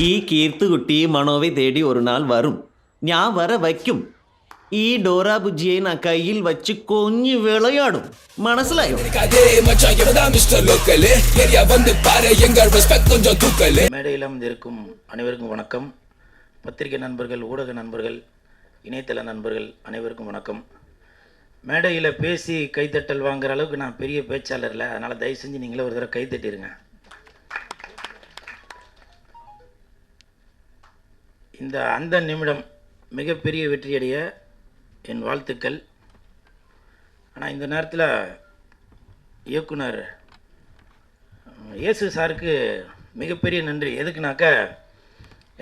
ஈ கீர்த்துக்குட்டி மனோவை தேடி ஒரு நாள் வரும் நான் வர வைக்கும் ஈ டோரா புஜ்ஜியை நான் கையில் வச்சு கொஞ்சம் விளையாடும் மனசுலயோ மேடையில் இருக்கும் அனைவருக்கும் வணக்கம் பத்திரிகை நண்பர்கள் ஊடக நண்பர்கள் இணையதள நண்பர்கள் அனைவருக்கும் வணக்கம் மேடையில் பேசி கைத்தட்டல் வாங்குற அளவுக்கு நான் பெரிய பேச்சாளர் இல்லை. அதனால் தயவு செஞ்சு நீங்களே ஒரு தடவை கைத்தட்டிடுங்க இந்த அந்த நிமிடம் மிகப்பெரிய வெற்றியடைய என் வாழ்த்துக்கள். ஆனால் இந்த நேரத்தில் இயக்குனர் இயேசு சாருக்கு மிகப்பெரிய நன்றி. எதுக்குனாக்கா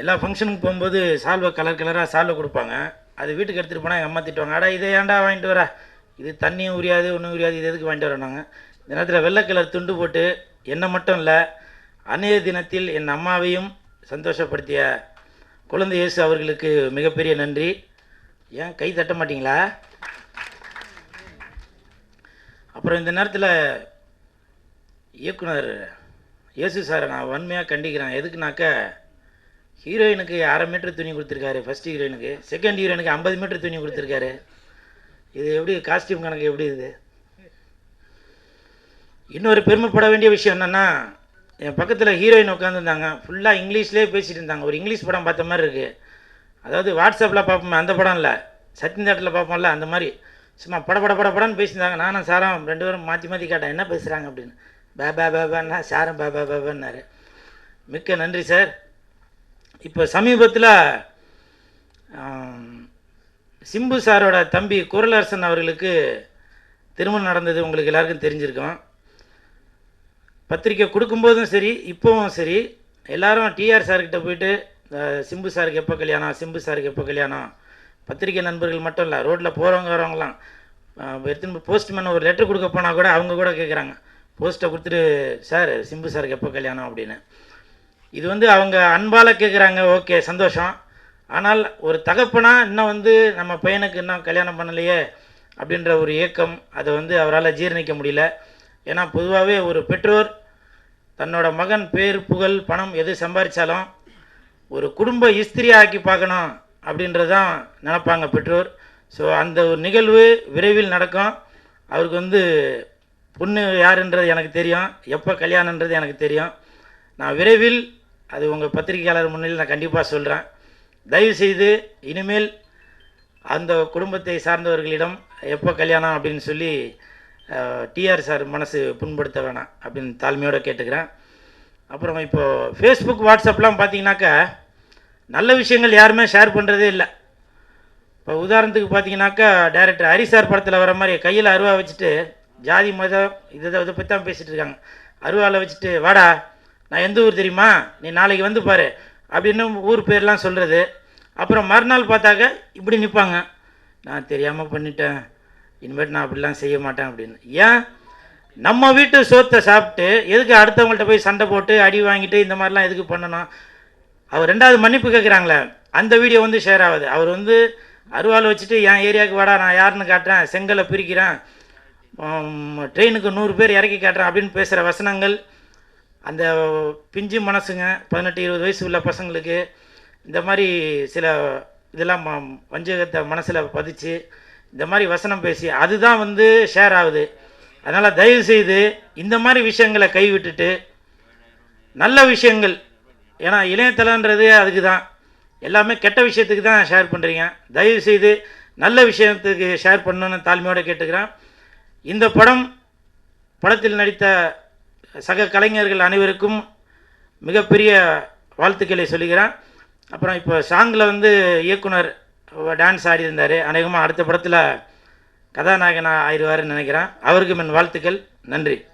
எல்லா ஃபங்க்ஷனுக்கு போகும்போது சால்வை கலர் கலராக சால்வை கொடுப்பாங்க. அது வீட்டுக்கு எடுத்துகிட்டு போனால் எங்கள் அம்மா திட்டுவாங்க அடா இதை ஏன்டா வாங்கிட்டு வர? இது தண்ணியும் உரியாது ஒன்றும் உரியாது இது எதுக்கு வாங்கிட்டு வரனாங்க இந்த நேரத்தில் வெள்ளை கலர் துண்டு போட்டு என்னை மட்டும் இல்லை அன்னைய தினத்தில் என் அம்மாவையும் சந்தோஷப்படுத்திய குழந்தை இயேசு அவர்களுக்கு மிகப்பெரிய நன்றி. ஏன் கை தட்ட மாட்டீங்களா? அப்புறம் இந்த நேரத்தில் இயக்குனர் இயேசு சாரை நான் வன்மையாக கண்டிக்கிறேன். எதுக்குனாக்க ஹீரோயினுக்கு அரை மீட்டர் துணி கொடுத்துருக்காரு ஃபர்ஸ்ட் ஹீரோயினுக்கு. செகண்ட் ஹீரோயினுக்கு ஐம்பது மீட்டர் துணி கொடுத்துருக்காரு. இது எப்படி காஸ்டியூம் கணக்கு எப்படி இது? இன்னொரு பெருமைப்பட வேண்டிய விஷயம் என்னென்னா என் பக்கத்தில் ஹீரோயின் உட்காந்துருந்தாங்க ஃபுல்லாக இங்கிலீஷ்லேயே பேசிகிட்டு இருந்தாங்க. ஒரு இங்கிலீஷ் படம் பார்த்த மாதிரி இருக்குது அதாவது வாட்ஸ்அப்பில் பார்ப்போமே அந்த படம் இல்லை சத்தியம் தேட்டரில் பார்ப்போம்ல அந்த மாதிரி. சும்மா பட பட பட பேசியிருந்தாங்க. நானும் சாரம் ரெண்டு பேரும் மாற்றி மாற்றி கேட்டேன் என்ன பேசுகிறாங்க அப்படின்னு. பே பே பேபேன்னா சாரம் பே பே பேபேன்னாரு மிக்க நன்றி சார். இப்போ சமீபத்தில் சிம்பு சாரோட தம்பி குரலரசன் அவர்களுக்கு திருமணம் நடந்தது உங்களுக்கு எல்லாருக்கும் தெரிஞ்சிருக்கும். பத்திரிக்கை கொடுக்கும்போதும் சரி இப்போவும் சரி எல்லாரும் டிஆர் சார்கிட்ட போயிட்டு சிம்பு சாருக்கு எப்போ கல்யாணம் சிம்பு சாருக்கு எப்போ கல்யாணம்? பத்திரிக்கை நண்பர்கள் மட்டும் இல்லை ரோட்டில் போகிறவங்க வரவங்களாம் எடுத்துன்னு போஸ்ட்மேன் ஒரு லெட்டர் கொடுக்க போனால் கூட அவங்க கூட கேட்குறாங்க போஸ்ட்டை கொடுத்துட்டு சார் சிம்பு சாருக்கு எப்போ கல்யாணம்? அப்படின்னு. இது வந்து அவங்க அன்பால் கேட்குறாங்க ஓகே சந்தோஷம். ஆனால் ஒரு தகப்பனாக இன்னும் வந்து நம்ம பையனுக்கு இன்னும் கல்யாணம் பண்ணலையே அப்படின்ற ஒரு ஏக்கம் அதை வந்து அவரால் ஜீரணிக்க முடியல. ஏன்னா பொதுவாகவே ஒரு பெற்றோர் தன்னோட மகன் பேர் புகழ் பணம் எது சம்பாதிச்சாலும் ஒரு குடும்ப இஸ்திரி ஆக்கி பார்க்கணும் அப்படின்றது தான் நினப்பாங்க பெற்றோர். ஸோ அந்த ஒரு நிகழ்வு விரைவில் நடக்கும். அவருக்கு வந்து பொண்ணு யாருன்றது எனக்கு தெரியும். எப்போ கல்யாணன்றது எனக்கு தெரியும். நான் விரைவில் அது உங்கள் பத்திரிகையாளர் முன்னில் நான் கண்டிப்பாக சொல்கிறேன் தயவுசெய்து இனிமேல் அந்த குடும்பத்தை சார்ந்தவர்களிடம் எப்போ கல்யாணம் அப்படின்னு சொல்லி டிஆர் சார் மனசு புண்படுத்த வேணாம் அப்படின்னு தாழ்மையோடு கேட்டுக்கிறேன். அப்புறம் இப்போது ஃபேஸ்புக் வாட்ஸ்அப்லாம் பார்த்தீங்கன்னாக்கா நல்ல விஷயங்கள் யாருமே ஷேர் பண்ணுறதே இல்லை. இப்போ உதாரணத்துக்கு பார்த்தீங்கன்னாக்கா டேரக்டர் ஹரி சார் படத்தில் வர மாதிரி கையில் அருவா வச்சுட்டு ஜாதி மதம் இதை இதை பற்றி தான் பேசிகிட்டு இருக்காங்க. அருவாவில் வச்சுட்டு வாடா நான் எந்த ஊர் தெரியுமா? நீ நாளைக்கு வந்து பாரு அப்படின்னு ஊர் பேர்லாம் சொல்கிறது அப்புறம் மறுநாள் பார்த்தாக்க இப்படி நிற்பாங்க நான் தெரியாமல் பண்ணிட்டேன். இனிமேட்டு நான் அப்படிலாம் செய்ய மாட்டேன் அப்படின்னு. ஏன்? நம்ம வீட்டு சோத்தை சாப்பிட்டு எதுக்கு அடுத்தவங்கள்ட்ட போய் சண்டை போட்டு அடி வாங்கிட்டு இந்த மாதிரிலாம் எதுக்கு பண்ணணும்? அவர் ரெண்டாவது மன்னிப்பு கேட்குறாங்களே அந்த வீடியோ வந்து ஷேர் ஆகுது. அவர் வந்து அருவாள் வச்சுட்டு என் ஏரியாவுக்கு வாடா நான் யாருன்னு காட்டுறேன் செங்கலை பிரிக்கிறேன் ட்ரெயினுக்கு நூறு பேர் இறக்கி காட்டுறேன் அப்படின்னு பேசுகிற வசனங்கள் அந்த பிஞ்சு மனசுங்க பதினெட்டு இருபது வயசு உள்ள பசங்களுக்கு இந்த மாதிரி சில இதெல்லாம் ம- வஞ்சகத்தை மனசில் பதிச்சு இந்த மாதிரி வசனம் பேசி அதுதான் வந்து ஷேர் ஆகுது. அதனால் தயவு செய்து இந்த மாதிரி விஷயங்களை கைவிட்டுட்டு நல்ல விஷயங்கள் ஏன்னா இணையதளன்றது அதுக்கு தான் எல்லாமே கெட்ட விஷயத்துக்கு தான் ஷேர் பண்ணுறீங்க தயவு செய்து நல்ல விஷயத்துக்கு ஷேர் பண்ணணும்னு தாழ்மையோடு கேட்டுக்கிறேன். இந்த படம் படத்தில் நடித்த சக கலைஞர்கள் அனைவருக்கும் மிகப்பெரிய வாழ்த்துக்களை சொல்லுகிறேன் அப்புறம் இப்போ சாங்கில் வந்து இயக்குனர் டான்ஸ் ஆடியிருந்தார் அநேகமாக அடுத்த படத்தில் கதாநாயகனாக ஆயிடுவார்னு நினைக்கிறேன். அவருக்கும் என் வாழ்த்துக்கள். நன்றி.